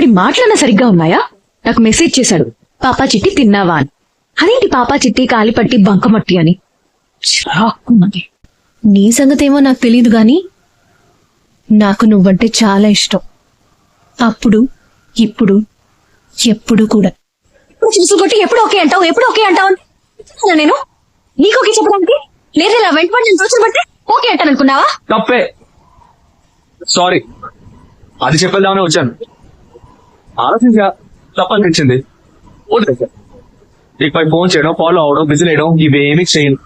వాడి మాటలన్నా సరిగ్గా ఉన్నాయా? నాకు మెసేజ్ చేశాడు. పాపా చిట్టి తిన్నావా అని. అదేంటి పాపా చిట్టి కాలిపట్టి బంకమట్టి అని? చిరాకున్నది నీ సంగతేమో నాకు తెలియదు గాని నాకు నువ్వంటే చాలా ఇష్టం. అప్పుడు ఇప్పుడు ఎప్పుడు కూడా. ఇప్పుడు చూసుకొట్టి ఎప్పుడు ఓకే అంటావు? ఎప్పుడు ఓకే అంటావు నేను? నీకు ఓకే చెప్పడానికి? లేదా ఇలా వెంటబడి నేను రోజులు పడితే ఓకే అంటాను అనుకున్నావా తప్పే. సారీ. అది చెప్పేద్దామని వచ్చాను. ఆలోచించా తప్పనిపించింది ఇకపై ఫోన్ చేయడం ఫాలో అవడం బిజీ వేయడం ఇవేమీ చేయను.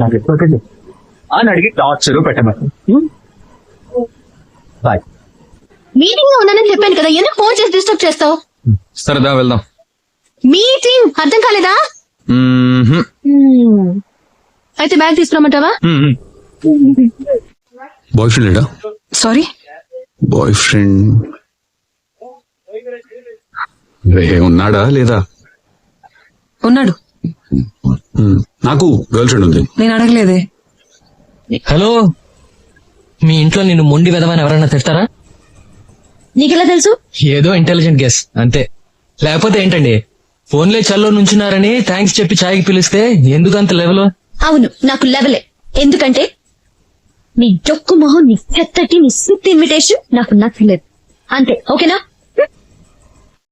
నాకు ఎప్పుడు అని అడిగి టార్చర్ పెట్టమని. బాయ్. మీటింగ్లో ఉన్నానని చెప్పాను కదా ఎందుకు ఫోన్ చేసి డిస్టర్బ్ చేస్తావు? సరదా వెళ్దాం. మీటింగ్ అర్థం కాలేదా. అయితే బ్యాగ్ తీసుకురమ్మంటావా? మ్మ్. బాయ్ ఫ్రెండ్ లేడా? సారీ. బాయ్ ఫ్రెండ్ రే ఉన్నాడా లేదా? ఉన్నాడు. నాకు గర్ల్ ఫ్రెండ్ ఉంది. నేను అడగలేదే. హలో? మీ ఇంట్లో నిన్ను మొండి విధమైన ఎవరైనా తిడతారా? నీకెలా తెలుసు? ఏదో ఇంటెలిజెంట్ గెస్ అంతే. లేకపోతే ఏంటండి? ఫోన్లే చల్లో నుంచున్నారని థ్యాంక్స్ చెప్పి ఛాయ్కి పిలిస్తే ఎందుకు అంత లెవెల్? అవును నాకు లెవలే. ఎందుకంటే నీ డొక్కు మొహం నీ చెత్తటి నీ సిట్ ఇన్విటేషన్ నాకు నచ్చలేదు. అంతే ఓకేనా?